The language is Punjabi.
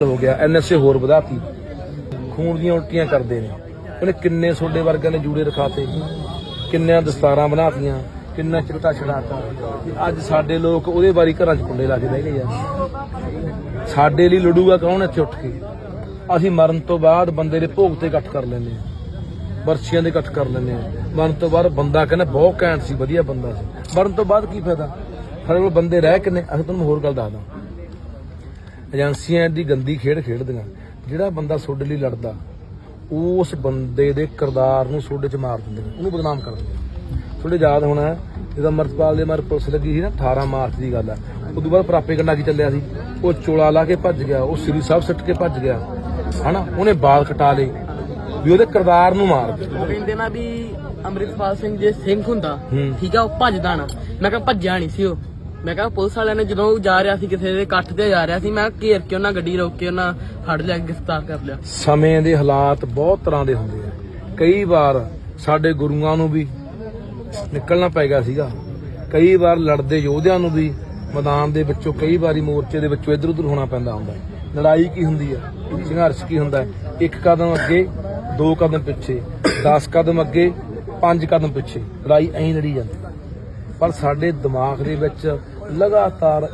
ਹੋ ਗਿਆ ਐਨਐਸਏ ਹੋਰ ਵਧਾਤੀ। ਖੂਨ ਦੀਆਂ ਉਲਟੀਆਂ ਕਰਦੇ ਨੇ। ਉਹਨੇ ਕਿੰਨੇ ਸੋਡੇ ਵਰਗਿਆਂ ਨੇ ਜੂੜੇ ਰਖਾਤੇ। ਕਿੰਨਿਆਂ ਦਸਤਾਰਾਂ ਬਣਾਤੀਆਂ, ਕਿੰਨਾ ਚਿੱਟਾ ਛਡਾਤਾ। ਅੱਜ ਸਾਡੇ ਲੋਕ ਉਹਦੇ ਬਾਰੀ ਘਰਾਂ 'ਚ ਕੁੰਡੇ ਲਾ ਕੇ ਬਹਿ ਗਏ ਆ। ਸਾਡੇ ਲਈ ਲੜੂਗਾ ਕੌਣ ਇੱਥੇ ਉੱਠ ਕੇ? ਅਸੀਂ ਮਰਨ ਤੋਂ ਬਾਅਦ ਬੰਦੇ ਦੇ ਭੋਗ ਤੇ ਇਕੱਠ ਕਰ ਲੈਂਦੇ ਆ ਵਰਸ਼ੀਆਂ ਦੇ ਇਕੱਠ ਕਰ ਲੈਂਦੇ ਆ ਮਰਨ ਤੋਂ ਬਾਅਦ ਬੰਦਾ ਕਹਿੰਦਾ ਬਹੁਤ ਘੈਂਟ ਸੀ, ਵਧੀਆ ਬੰਦਾ ਸੀ। ਮਰਨ ਤੋਂ ਬਾਅਦ ਕੀ ਫਾਇਦਾ? ਸਾਡੇ ਕੋਲ ਬੰਦੇ ਰਹਿ ਕਿੰਨੇ? ਅਸੀਂ ਤੁਹਾਨੂੰ ਹੋਰ ਗੱਲ ਦੱਸਦਾ। ਏਜੰਸੀਆਂ ਦੀ ਗੰਦੀ ਖੇਡ ਖੇਡਦੀਆਂ। ਜਿਹੜਾ ਬੰਦਾ ਤੁਹਾਡੇ ਲਈ ਲੜਦਾ ਉਸ ਬੰਦੇ ਦੇ ਕਿਰਦਾਰ ਨੂੰ ਤੁਹਾਡੇ 'ਚ ਮਾਰ ਦਿੰਦੇ ਨੇ। ਉਹਨੂੰ ਬਦਨਾਮ ਕਰ ਦਿੰਦੇ ਤੁਹਾਡੇ ਯਾਦ ਹੋਣਾ ਜਦੋਂ ਅਮਰਤਪਾਲ ਦੇ ਮਾਰ ਪੁਲਿਸ ਲੱਗੀ ਸੀ ਨਾ 18 ਮਾਰਚ ਦੀ ਗੱਲ ਹੈ ਉਦੋਂ ਬਾਅਦ ਪ੍ਰਾਪੇ ਕੰਡਾ ਕੀ ਚੱਲਿਆ ਸੀ? ਉਹ ਚੋਲਾ ਲਾ ਕੇ ਭੱਜ ਗਿਆ ਉਹ ਸ੍ਰੀ ਸਾਹਿਬ ਸਿੱਟ ਕੇ ਭੱਜ ਗਿਆ। ਹਨਾ? ਉਹਨੇ ਬਾਲ ਕਟਾ ਲਏ ਵੀ ਉਹਦੇ ਕਿਰਦਾਰ ਨੂੰ ਮਾਰ ਦੇ ਉਹ ਕਹਿੰਦੇ ਨਾ ਵੀ ਅੰਮ੍ਰਿਤਪਾਲ ਸਿੰਘ ਜੇ ਸਿੰਘ ਹੁੰਦਾ। ਠੀਕ ਆ ਉਹ ਭੱਜਦਾ ਨਾ। ਮੈਂ ਕਿਹਾ ਭੱਜਿਆ ਨਹੀਂ ਸੀ ਉਹ। ਮੈਂ ਕਿਹਾ ਪੁਲਿਸ ਵਾਲਿਆਂ ਨੇ ਜਦੋਂ ਜਾ ਰਿਹਾ ਸੀ ਕਿਸੇ ਦੇ ਇਕੱਠ ਤੇ ਜਾ ਰਿਹਾ ਸੀ, ਮੈਂ ਘੇਰ ਕੇ ਉਹਨਾਂ ਗੱਡੀ ਰੋਕ ਕੇ ਉਹਨਾਂ ਫੜ ਲਿਆ, ਗ੍ਰਿਫਤਾਰ ਕਰ ਲਿਆ। ਸਮੇਂ ਦੇ ਹਾਲਾਤ ਬਹੁਤ ਤਰ੍ਹਾਂ ਦੇ ਹੁੰਦੇ ਆ। ਕਈ ਵਾਰ ਸਾਡੇ ਗੁਰੂਆਂ ਨੂੰ ਵੀ ਨਿਕਲਣਾ ਪੈ ਗਿਆ ਸੀਗਾ। ਕਈ ਵਾਰ ਲੜਦੇ ਯੋਧਿਆਂ ਨੂੰ ਵੀ ਮੈਦਾਨ ਦੇ ਵਿੱਚੋਂ ਕਈ ਵਾਰੀ ਮੋਰਚੇ ਦੇ ਵਿੱਚੋਂ ਇੱਧਰ ਉੱਧਰ ਹੋਣਾ ਪੈਂਦਾ ਹੁੰਦਾ ਹੈ। ਲੜਾਈ ਕੀ ਹੁੰਦੀ ਹੈ ਸੰਘਰਸ਼ ਕੀ ਹੁੰਦਾ ਹੈ? ਇੱਕ ਕਦਮ ਅੱਗੇ, ਦੋ ਕਦਮ ਪਿੱਛੇ 10 ਕਦਮ ਅੱਗੇ, ਪੰਜ ਕਦਮ ਪਿੱਛੇ। ਲੜਾਈ ਐਂ ਲੜੀ ਜਾਂਦੀ। ਪਰ ਸਾਡੇ ਦਿਮਾਗ ਦੇ ਵਿੱਚ ਲਗਾਤਾਰ